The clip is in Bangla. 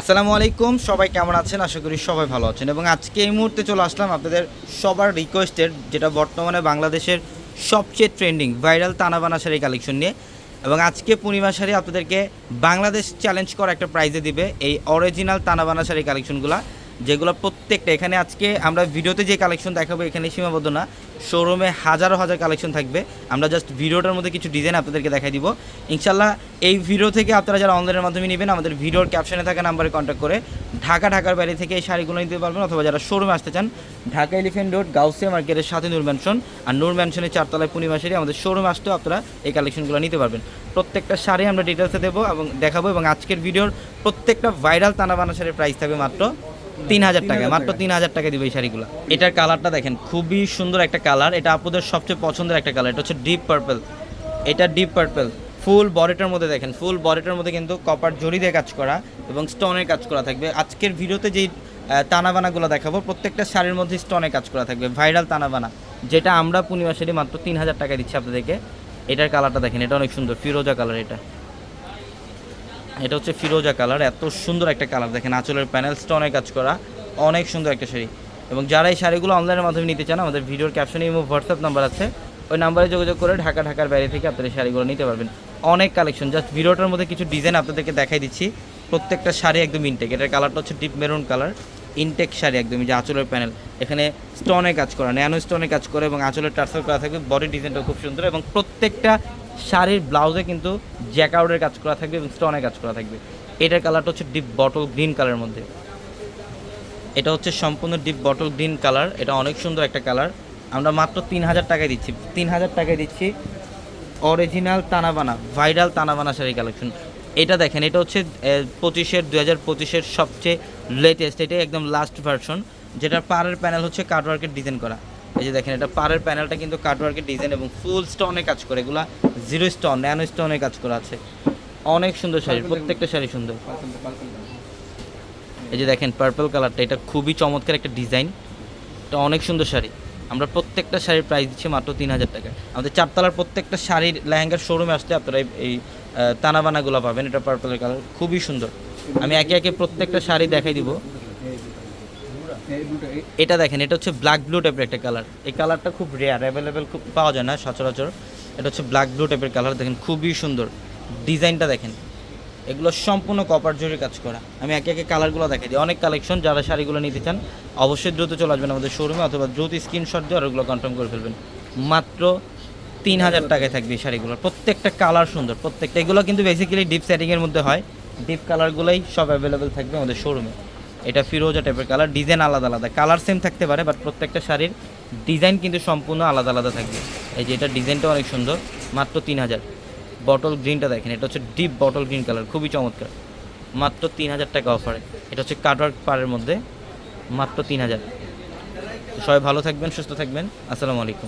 আসসালামু আলাইকুম, সবাই কেমন আছেন? আশা করি সবাই ভালো আছেন। এবং আজকে এই মুহূর্তে চলে আসলাম আপনাদের সবার রিকোয়েস্টের যেটা বর্তমানে বাংলাদেশের সবচেয়ে trending viral Tanabana sari collection নিয়ে। এবং আজকে পূর্ণিমা শাড়ি আপনাদেরকে বাংলাদেশ চ্যালেঞ্জ করা একটা প্রাইজে দিবে এই অরিজিনাল তানাবানা শাড়ি কালেকশনগুলো যেগুলো প্রত্যেকটা, এখানে আজকে আমরা ভিডিওতে যে কালেকশন দেখাবো, এখানে সীমাবদ্ধ না শোরুমে হাজারো হাজার কালেকশন থাকবে। আমরা জাস্ট ভিডিওটার মধ্যে কিছু ডিজাইন আপনাদেরকে দেখাই দিব। ইনশাল্লাহ এই ভিডিও থেকে আপনারা যারা অনলাইনের মাধ্যমে নেবেন, আমাদের ভিডিওর ক্যাপশনে থাকা নাম্বারে কন্ট্যাক্ট করে ঢাকা, ঢাকার বাইরে থেকে এই শাড়িগুলো নিতে পারবেন অথবা যারা শোরুমে আসতে চান, ঢাকা এলিফেন্ট রোড গাউসিয়া মার্কেটের সাথে নূর ম্যানশন আর নূর ম্যানশনের চারতলায় পূর্ণিমা শাড়ি আমাদের শোরুমে আসতেও আপনারা এই কালেকশনগুলো নিতে পারবেন। প্রত্যেকটা শাড়ি আমরা ডিটেলসে দেবো এবং দেখাবো এবং আজকের ভিডিওর প্রত্যেকটা ভাইরাল তানাবানা শাড়ির প্রাইস থাকবে মাত্র তিন হাজার টাকা মাত্র তিন হাজার টাকা দিবে এই শাড়িগুলো। এটার কালারটা দেখেন খুবই সুন্দর একটা কালার। এটা আপনাদের সবচেয়ে পছন্দের একটা কালার এটা হচ্ছে ডিপ পার্পল এটা ডিপ পার্পল ফুল বডিটার মধ্যে দেখেন ফুল বডিটার মধ্যে কিন্তু কপার জড়ি দিয়ে কাজ করা এবং স্টোনের কাজ করা থাকবে। আজকের ভিডিওতে যেই তানাবানাগুলো দেখাবো প্রত্যেকটা শাড়ির মধ্যে স্টোনে কাজ করা থাকবে ভাইরাল তানাবানা। যেটা আমরা পূর্ণিমা শাড়ি মাত্র তিন হাজার টাকা দিচ্ছি আপনাদেরকে। এটার কালারটা দেখেন এটা অনেক সুন্দর ফিরোজা কালার এটা। এটা হচ্ছে ফিরোজা কালার, এত সুন্দর একটা কালার দেখেন, আঁচলের প্যানেল স্টোনে কাজ করা, অনেক সুন্দর একটা শাড়ি। এবং যারা এই শাড়িগুলো অনলাইনের মাধ্যমে নিতে চান, আমাদের ভিডিওর ক্যাপশনে ইমো হোয়াটসঅ্যাপ নাম্বার আছে, ওই নাম্বারে যোগাযোগ করে ঢাকা, ঢাকার বাইরে থেকে আপনারা এই শাড়িগুলো নিতে পারবেন। অনেক কালেকশন জাস্ট ভিডিওটার মধ্যে কিছু ডিজাইন আপনাদেরকে দেখাই দিচ্ছি। প্রত্যেকটা শাড়ি একদম ইনটেক এটার কালারটা হচ্ছে deep maroon colour intact sari একদম যে আঁচলের প্যানেল এখানে স্টোনে কাজ করা ন্যানো স্টোনে কাজ করে এবং আঁচলের টার্সেল করা থাকবে বডি ডিজাইনটা খুব সুন্দর এবং প্রত্যেকটা শাড়ির ব্লাউজে কিন্তু জ্যাকআউটের কাজ করা থাকবে এবং স্টোনে কাজ করা থাকবে। এটার কালারটা হচ্ছে ডিপ বটল গ্রিন কালারের মধ্যে। এটা হচ্ছে সম্পূর্ণ ডিপ বটল গ্রিন কালার এটা অনেক সুন্দর একটা কালার আমরা মাত্র তিন হাজার টাকায় দিচ্ছি। তিন হাজার টাকায় দিচ্ছি original Tanabana viral Tanabana sari collection এটা দেখেন, এটা হচ্ছে পঁচিশের দু হাজার পঁচিশের সবচেয়ে লেটেস্ট এটা একদম লাস্ট ভার্সন যেটার পাড়ের প্যানেল হচ্ছে কাটওয়ার্কের ডিজাইন করা। এই যে দেখেন এটা পাড়ের প্যানেলটা কিন্তু কাটওয়ার্কের ডিজাইন এবং ফুল স্টোনে কাজ করে। এগুলা জিরো স্টোন ন্যানো স্টোনে কাজ করা আছে। অনেক সুন্দর শাড়ি প্রত্যেকটা শাড়ি সুন্দর। এই যে দেখেন পার্পল কালারটা এটা খুবই চমৎকার একটা ডিজাইন এটা অনেক সুন্দর শাড়ি। আমরা প্রত্যেকটা শাড়ির প্রাইস দিচ্ছি মাত্র তিন হাজার টাকা। আমাদের চারতলার প্রত্যেকটা শাড়ির লেহেঙ্গার শোরুমে আসলে আপনারা এই- তানাবানাগুলো পাবেন। এটা পার্পলের কালার খুবই সুন্দর। আমি একে একে প্রত্যেকটা শাড়ি দেখাই দিব। এটা দেখেন, এটা হচ্ছে ব্ল্যাক ব্লু টাইপের একটা কালার এই কালারটা খুব রেয়ার অ্যাভেলেবেল খুব পাওয়া যায় না সচরাচর। এটা হচ্ছে ব্ল্যাক ব্লু টাইপের কালার দেখেন, খুবই সুন্দর। ডিজাইনটা দেখেন, এগুলো সম্পূর্ণ কপার জরি কাজ করা। আমি একে একে কালারগুলো দেখাই দিই। অনেক কালেকশন যারা শাড়িগুলো নিতে চান, অবশ্যই দ্রুত চলে আসবেন আমাদের শোরুমে অথবা দ্রুত স্ক্রিনশট দিয়ে ওগুলো কনফার্ম করে ফেলবেন। মাত্র তিন হাজার টাকায় থাকবে এই শাড়িগুলো। প্রত্যেকটা কালার সুন্দর, প্রত্যেকটা। এগুলো কিন্তু বেসিক্যালি ডিপ সেটিংয়ের মধ্যে হয়। ডিপ কালারগুলোই সব অ্যাভেলেবেল থাকবে আমাদের শোরুমে এটা ফিরোজা টাইপের কালার ডিজাইন আলাদা আলাদা। কালার সেম থাকতে পারে বাট প্রত্যেকটা শাড়ির ডিজাইন কিন্তু সম্পূর্ণ আলাদা আলাদা থাকবে। এই যে এটা ডিজাইনটা অনেক সুন্দর, মাত্র তিন হাজার। বটল গ্রিনটা দেখেন, এটা হচ্ছে ডিপ বটল গ্রিন কালার খুবই চমৎকার। মাত্র তিন হাজার টাকা অফারে এটা হচ্ছে কাটওয়ার্ক পাড়ের মধ্যে, মাত্র তিন হাজার। সবাই ভালো থাকবেন, সুস্থ থাকবেন। আসসালামু আলাইকুম।